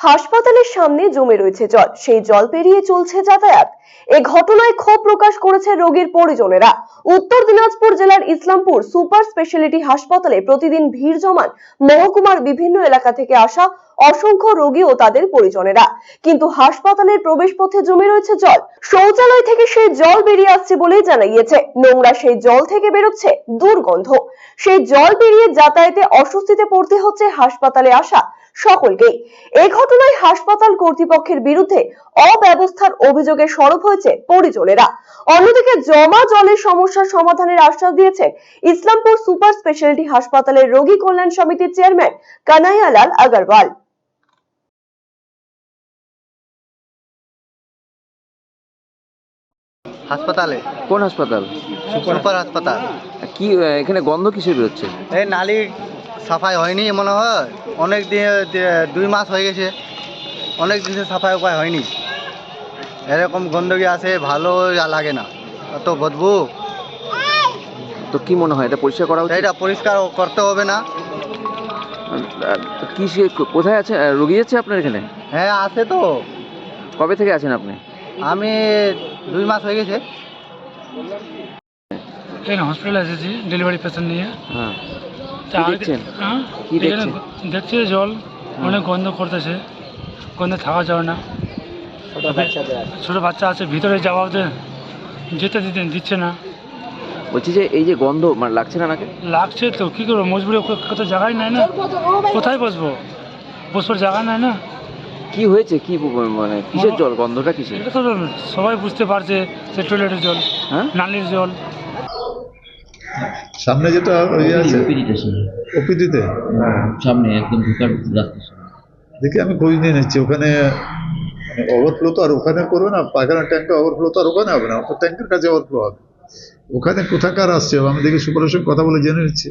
হাসপাতালের সামনে জমে রয়েছে জল। সেই জল পেরিয়ে চলছে যাতায়াত। এ ঘটনায় ক্ষোভ প্রকাশ করেছে রোগীর পরিজনেরা। উত্তর দিনাজপুর জেলার ইসলামপুর সুপার স্পেশালিটি হাসপাতালে প্রতিদিন ভিড় জমান মহকুমার বিভিন্ন এলাকা থেকে আসা অসংখ্য রোগী ও তাদের পরিজনেরা। কিন্তু হাসপাতালের প্রবেশ পথে জমে রয়েছে জল। শৌচালয় থেকে সেই জল বেরিয়ে আসছে বলেই জানা গিয়েছে নোংরা সেই জল থেকে বেরোচ্ছে দুর্গন্ধ। সেই জল বেরিয়ে যাতায়াতে অস্বস্তিতে পড়তে হচ্ছে হাসপাতালে আসা সকলকেই এই ঘটনায় হাসপাতাল কর্তৃপক্ষের বিরুদ্ধে অব্যবস্থার অভিযোগে সরব হয়েছে পরিজনেরা। অন্যদিকে জমা জলের সমস্যার সমাধানের আশ্বাস দিয়েছেন ইসলামপুর সুপার স্পেশালিটি হাসপাতালের রোগী কল্যাণ সমিতির চেয়ারম্যান কানাইয়ালাল আগরওয়াল। হাসপাতালে? কোন হাসপাতাল? সুপার হাসপাতাল। কি এখানে গন্ধ কিসের বেরোচ্ছে? এই নালি সাফাই হয়নি মনে হয়। অনেক দিন দুই মাস হয়ে গেছে। অনেক দিন সাফাই উপায় হয়নি। এরকম গন্দগি আসে ভালো লাগে না। অত বদবু। তো কি মনে হয় এটা পরিষ্কার করা উচিত? এটা পরিষ্কার করতে হবে না। কি সে- কোথায় আছে? রোগী আছে আপনার এখানে? হ্যাঁ আছে তো। কবে থেকে আছেন আপনি? আমি দুই মাস হয়ে গেছে। এখানে হসপিটালে এসেছি ডেলিভারি পেশেন্ট নিয়ে। হ্যাঁ। দেখছেন? হ্যাঁ কি দেখছেন? দেখছি জল অনেক গন্ধ করতেছে। গন্ধে থাকা যাবে না। ছোট বাচ্চা আছে ভিতরে যাওয়া যেতে দিতে দিচ্ছে না। বলছি যে এই যে গন্ধ মানে লাগছে না নাকি? লাগছে তো কী করব? মজবুরি কোথাও জায়গায় নাই না। কোথায় বসবো? বসবার জায়গা নাই না। কি হয়েছে? কি মানে কিসের জল? গন্ধটা কিসের? এটা তো সবাই বুঝতে পারছে যে টয়লেটের জল হ্যাঁ? নালির জল। সামনে যেটা ইয়ে আছে? ওপিডিতে সামনে একদম ঢোকার রাস্তা দেখি আমি খোঁজ নিয়ে নিচ্ছি। ওখানে ওভারফ্লো তো আর ওখানে করবে না পায়খানা ট্যাঙ্কে ওভারফ্লো তো আর ওখানে হবে না। ট্যাঙ্কের কাছে ওভারফ্লো হবে। ওখানে কোথাকার আসছে? আমি দেখি সুপারের সঙ্গে কথা বলে জেনে নিচ্ছি।